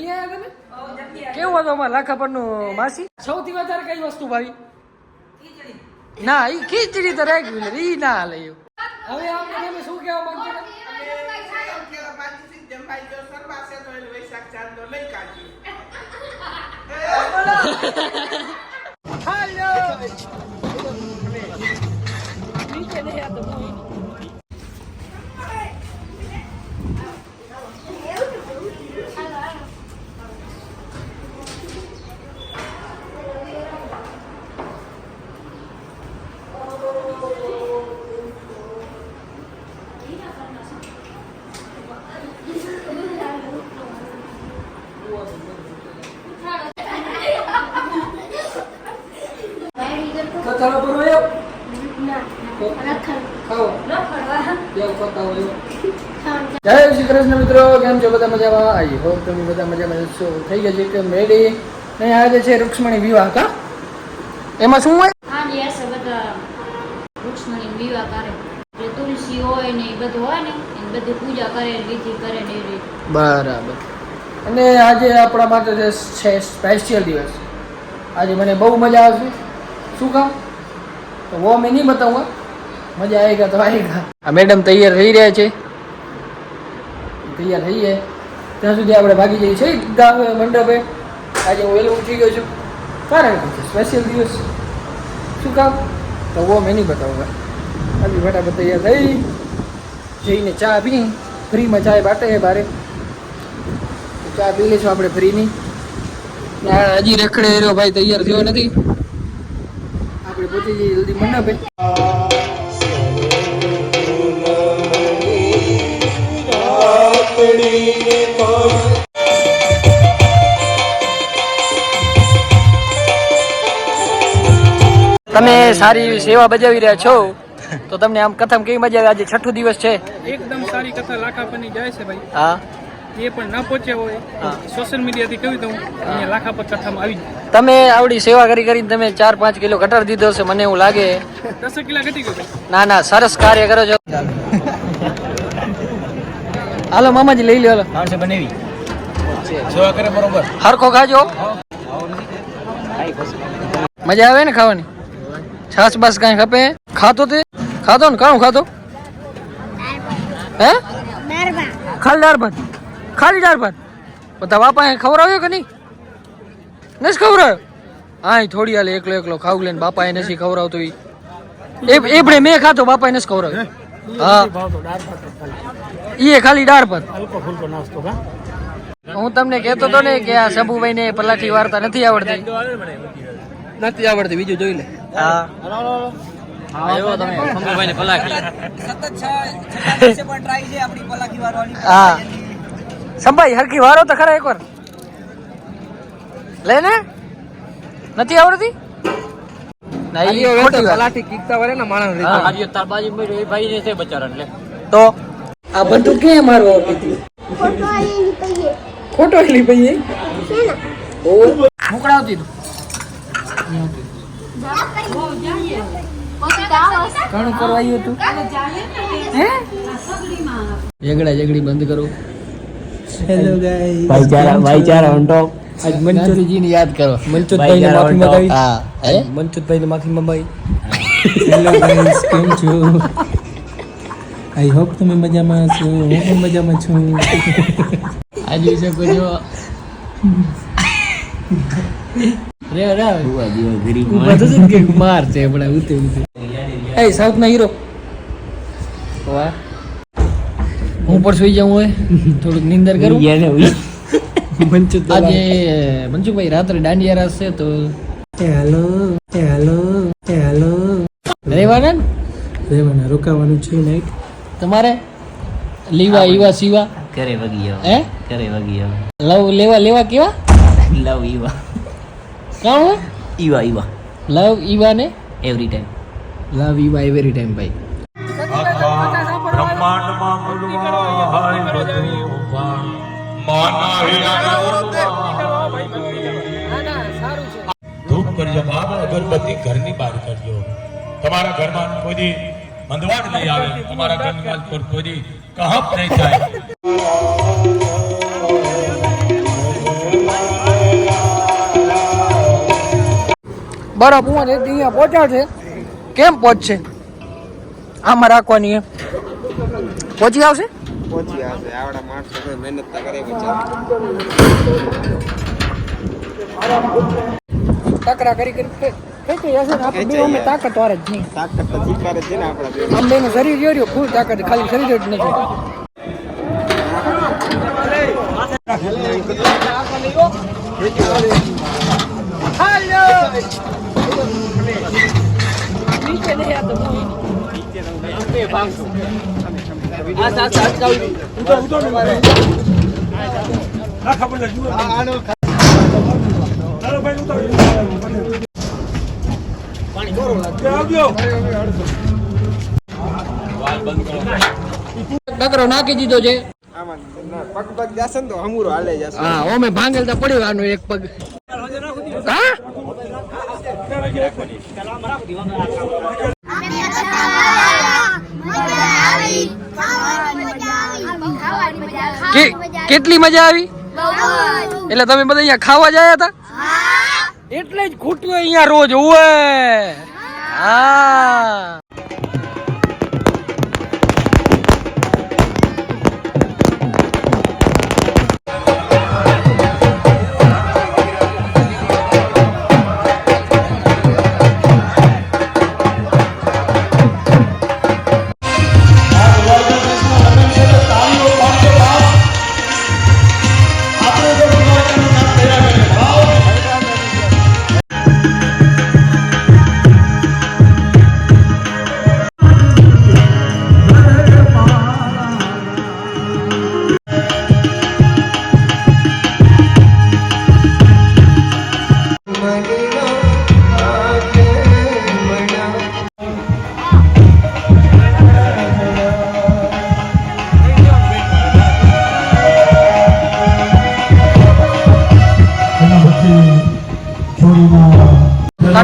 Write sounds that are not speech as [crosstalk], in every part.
જમી આવ્યા તમે? કેવું હતું અમારા પરનું માસી? સૌથી વધારે કઈ વસ્તુ ભાવી? ના ઈ ખીચડી તો રાખવી લે ઈ ના હાલે એવું હવે આપણે તમે શું કહેવા માંગતા હતા? પર એવું. જય શ્રી કૃષ્ણ મિત્રો કેમ છો? બધા મજામાં? આઈ હોપ તમે બધા મજામાં છો. થઈ ગયા છે કે મેડી ને આજે છે રૂક્ષ્મણી વિવાહ કા? એમાં શું હોય? હા યસ બધા વૃક્ષમણી વિવાહ કરે. એટલે તુલસી હોય ને એ બધું હોય ને એ બધી પૂજા કરે વિધિ કરે ને રીતે બરાબર. અને આજે આપણા માટે જે છે સ્પેશિયલ દિવસ. આજે મને બહુ મજા આવશે. શું કામ? તો વો મેં નહીં બતાવું મજા આવેગા તો આવેગા. આ મેડમ તૈયાર રહી રહ્યા છે. તૈયાર થઈએ ત્યાં સુધી આપણે ભાગી જઈએ. છીએ ગામ, મંડપે? આજે હું વહેલો ઉઠી ગયો છું. કારણ કે સ્પેશિયલ દિવસ. શું કામ? તો વો મેં નહીં બતાવું આવી ફટાફટ તૈયાર થઈ. જઈને ચા પી. ફ્રીમાં ચાય બાટે, બારે. ચા પી લઈશું આપણે ફ્રીની. ને હજી રખડે રહ્યો ભાઈ તૈયાર થયો નથી. આપણે પહોંચી જઈએ જલ્દી મંડપે તમે સારી સેવા બજાવી રહ્યા છો? તો તમને આમ કથામાં કેવી મજા આવે? આજે છઠ્ઠો દિવસ છે. એકદમ સારી કથા લાખાપરની જાય છે ભાઈ. હા? એ પણ ના પહોંચ્યા હોય. સોશિયલ મીડિયાથી કહ્યું તો હું. અહીંયા લાખાપર કથામાં આવી જાય તમે આવડી સેવા કરી કરીને તમે ચાર પાંચ કિલો ઘટાડી દીધો છે મને એવું લાગે. દસ કિલો ઘટી ગયો ના ના સરસ કાર્ય કરો છો. હાલો મામાજી લઈ લો હાલો. બનાવી. સેવા કરે બરોબર. હરખો ખાજો. મજા આવે ને ખાવાની? છાસ બાસ કઈ ખપે? ખાતો તે? ખાતો ને? કાણું ખાતો? હે? ખાલી દાળ ભાત? ખાલી દાળ ભાત. બધા બાપા ખવડાવ્યો કે નહીં? નથી ખવડાવ્યો? હા થોડી હાલે એકલો એકલો ખાવું લઈને બાપા એ નથી ખવડાવતો ઈ. એ એ પણ મેં ખાતો બાપા એ નથી ખવડાવ્યો. હા? એ ખાલી દાળ ભાત. હું? તમને કહેતો તો ને કે આ સબુભાઈ ને પલાઠી વાર્તા નથી આવડતી. નથી આવડતી બીજું જોઈ લે. હા. એવો તમે. શંભુભાઈ ને પલાઠી. હા. સંભાઈ હરખી વારો તો ખરા એકવાર. લે ને? નથી આવડતી. તો આ બધું ખોટો એલી ભાઈ ઓ. મોકળાવતી તું. ઘણું કરવાયું હતું? ઝઘડા ઝઘડી બંધ કરો. હેલો ગાઈસ ભાઈચારા ભાઈચારા ઓન ટોપ આજ મનચુતજીને યાદ કરો. મનચુતભાઈ ને માફી મંગાવી. હા હે? મનચુતભાઈ ને માફી મંગાવી. હેલો ગાઈસ કેમ છો? આઈ હોપ તમે મજામાં છો. હું પણ મજામાં છું. આજ વિશે કોઈ રે રે. ઊભા થશે ને કે માર છે પણ ઉતે ઉતે. એ સાઉથ ના હીરો વાહ. હું પણ સુઈ જાઉં હોય થોડુંક નિંદર કરું. આજે મનસુખભાઈ રાત્રે દાંડિયા રાસ છે તો હેલો હેલો હેલો. રહેવાના? ને રહેવાના રોકાવાનું છે નાઈટ તમારે? લીવા ઈવા સીવા? કરે વગી હે? કરે વગી લવ લેવા લેવા કેવા? લવ ઈવા. કોણ હોય? ઈવા ઈવા. લવ ઈવા ને એવરી ટાઈમ લવ ઈવા એવરી ટાઈમ ભાઈ. ઘરની બહાર કરજો તમારા ઘરમાં કોઈ મંદવાડ નહીં આવે તમારા ઘરમાં કોઈ કહપ નહીં થાય. બરા અહીંયા પહોંચાડશે કેમ પહોંચશે? આમાં રાખવાની એમ. પહોંચી આવશે? પહોંચી આવશે. આવડા માણસો મહેનત તો કરે ટકરા કરી કરી. આપણે બે અમે તાકાતવાર જ નહીં તાકાત તો સ્વીકારે છે ને આપણા બે આમ બેનું શરીર રહ્યો રહ્યો ફૂલ તાકાત ખાલી શરીર જ નથી ટકરો નાખી દીધો છે. પગ પગ જશે ને તો હમુરો હાલે જશે. હા ઓમે ભાંગેલતા પડ્યો આનો એક પગ. હા? કે- કેટલી મજા આવી? એટલે તમે બધા અહીંયા ખાવા જાય હતા? એટલે જ ખૂટ્યું અહીંયા રોજ ઓવે હા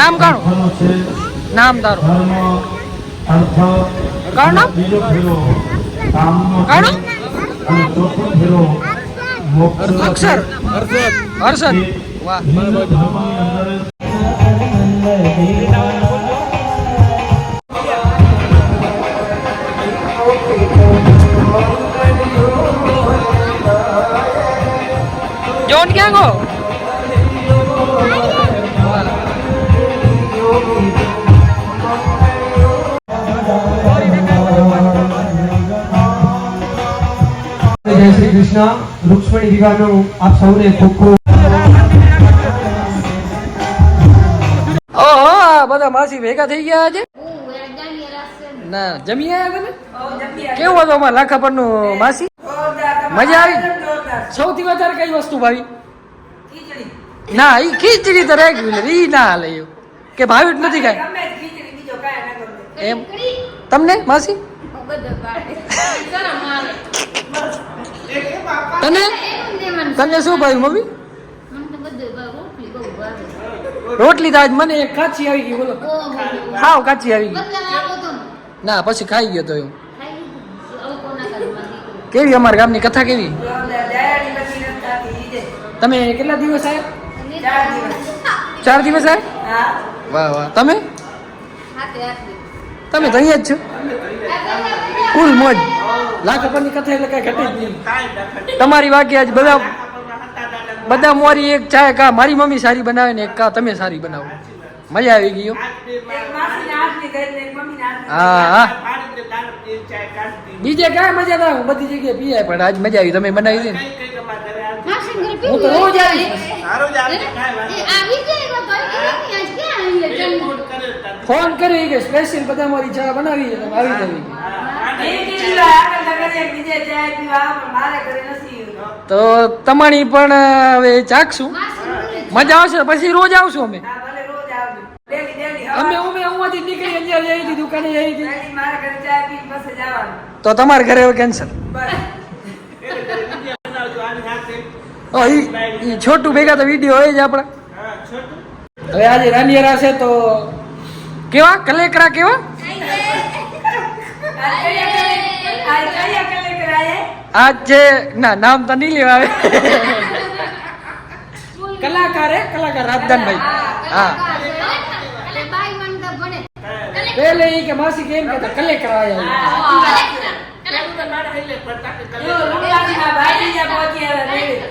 નામ કાણું નામ તારું કાણું નામ? કાણું અક્ષર. હર્ષદ. વાહ. જોન ક્યાં ગો વિવાહનો આપ સૌને ખૂબ ખૂબ બધા માસી ભેગા થઈ ગયા આજે? ના, જમી આવ્યા તમે? કેવું હતું અમારા લાખા પરનું માસી? મજા આવી? સૌથી વધારે કઈ વસ્તુ ભાવી? ના એ ખીચડી તો રેગ્યુલર ઈ ના હાલે કે ભાવ્યું જ નથી કાંઈ? એમ? તમને, માસી? તને? તને શું ભાઈ, મમ્મી? રોટલી તો મને એક કાચી આવી ગઈ, બોલો. ખાવ કાચી આવી ગઈ. ને. પછી ખાઈ ગયો તો એવું. કેવી અમારા ગામની કથા કેવી? તમે કેટલા દિવસ આવ્યા ચાર દિવસ આવ્યા વાહ વાહ તમે તમે અહીંયા જ છો. કુલ મોજ. લાખ રૂપિયાની કથા એટલે કઈ ઘટી જ નહીં તમારી વાક્ય આજ બધા બધા મોરી એક ચાય કા મારી મમ્મી સારી બનાવે ને એક કા તમે સારી બનાવો. મજા આવી ગયો હા. હા બીજે ક્યાં મજા ના હું બધી જગ્યાએ પીવાય પણ આજ મજા આવી. તમે બનાવી દે ને. હું તો રોજ આવી? ફોન કરી કે સ્પેશિયલ બધા મારી ચા બનાવી તમે આવી જવી તો તમારી પણ હવે ચાખશું. મજા આવશે? પછી રોજ આવશું અમે? અમે અમે અહીંયાથી નીકળી અહીંયા જઈ હતી દુકાને જઈ હતી. તો તમારા ઘરે હવે કેન્સલ? છોટું ભેગા તો વીડિયો હોય જ આપણા. હવે આજે રાનિયરા છે તો કેવા? કલેકરા કેવા? આજ છે ના નામ તો નહીં લેવા આવે કલાકાર હે કલાકાર રાજદાનભાઈ હા કલાકાર છે. પહેલે ઈ કે માસી કેમ કે કલેક્ટ કરાયા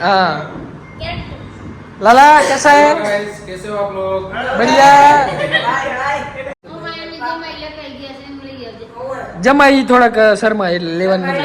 हाँ लाला कैसा है कैसे हो आप लोग बढ़िया મોબાઈલની જમાઈ લખાઈ ગયા છે એમ લઈ આવજે જમાઈ થોડાક શર્મા એટલે લેવાનું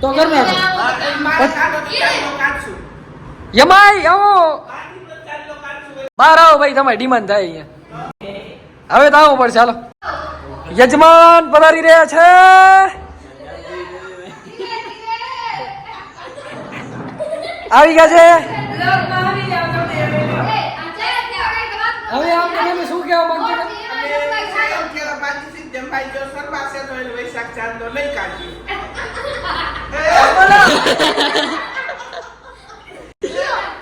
તો કર નાખો યમાઈ આવો. બહાર આવો ભાઈ તમારી ડિમાન્ડ થાય અહીંયા. હવે તો આવો પડશે ચાલો યજમાન પધારી રહ્યા છે. આવી ગયા છે.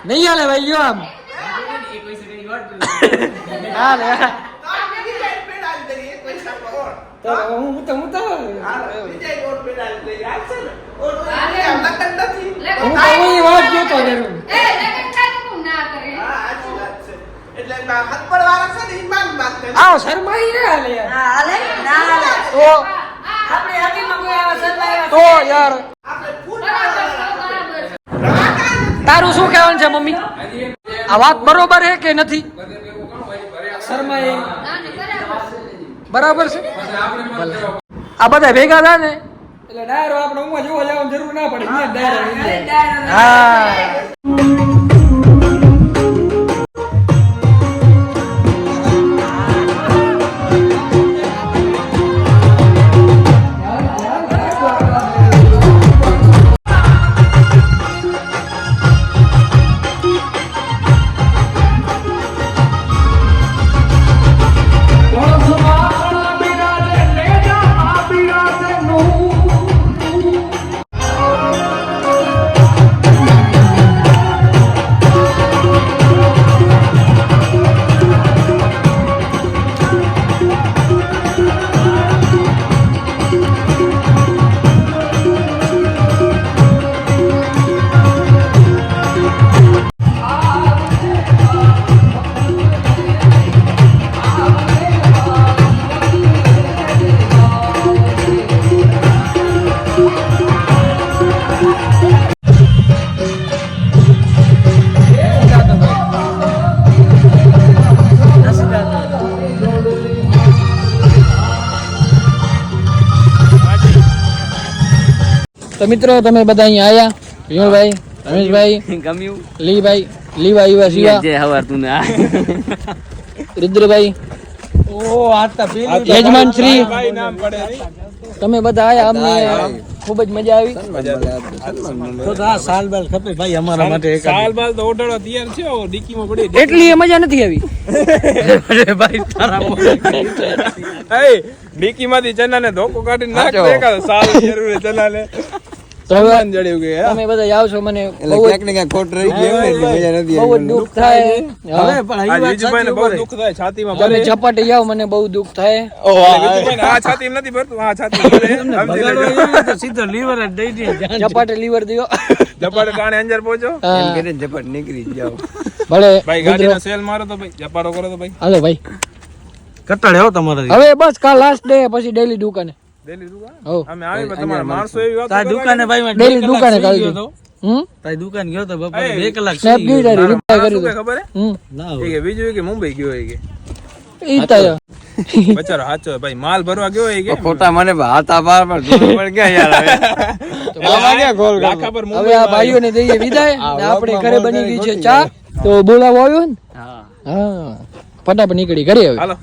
નહીં હાલે ભાઈ જો આમ હાલે હા. તો હું તો હું તો તો આવો શરમાઈ ને હાલે તો તો યાર. તારું શું કહેવાનું છે મમ્મી? આ વાત બરોબર છે કે નથી? બરાબર. છે? આ બધા ભેગા થાય ને? એટલે ડાયરો આપણે ઊંઘમાં જોવા જવાની જરૂર ના પડે હા તો મિત્રો તમે બધા અહીંયા આયા. વિમલભાઈ રમેશભાઈ ગમ્યું. લીભાઈ લીવા તું ને રુદ્રભાઈ યજમાન શ્રી. તમે બધા આયા અમને ખૂબ જ મજા આવી. સાલ બાલ તો ઓઢળો તૈયાર છે ઓ ડીકીમાં પડી. એટલી એ મજા નથી આવી. [laughs] ભાઈ ડીકી માંથી ચના ને ધોકો કાઢીને નાખ દેખાડો સાલ જરૂર ચના ને જડ્યું કે તમે બધા આવશો મને બહુ જ ને ખોટ રહી ગઈ એટલે મજા નથી બહુ જ દુઃખ થાય હા. આ વિજુભાઈને બહુ દુઃખ થાય છાતીમાં ભરે ઝપાટી જાઓ મને બહુ દુઃખ થાય. વિજુભાઈને આ છાતી નથી ભરતું આ છાતી ભરે સમજી લેજો. ઝપાટે લીવર દો જપાડે કાણે અંજાર પહોંચો હા. એમ કરીને ઝપટ નીકળી જ જાઓ ભલે ભાઈ ગાડીનો સેલ મારો તો ભાઈ જપાડો કરો તો ભાઈ. હાલો ભાઈ. કટાડે તમારે હવે બસ કાલ લાસ્ટ ડે પછી ડેલી દુકાને. દિલ્હી દુકાન? અમે આવી તમારા માણસો એવી વાત દુકાને ભાઈ ડેલી દુકાને કાલ ગયો તારી દુકાન ગયો તો બપોરે બે કલાક સ્નેપ સુઈ ગયો. ગઈ રિપ્લાય કરી દો. ખબર હે? હમ? ના એ હોય. કે બીજું કે મુંબઈ ગયો એ કે. [laughs] બચારો સાચો ભાઈ. માલ ભરવા ગયો એ કે? ખોટા મને હાથ આભાર પર પણ ક્યાં યાર [laughs] ગોલ? પર હવે આ ભાઈઓને દઈએ વિદાય [laughs] ને આપણે ઘરે બની ગઈ છે ચા. તો બોલાવો આવ્યો ને? હા. ફટાફટ નીકળી ઘરે હવે. હાલો.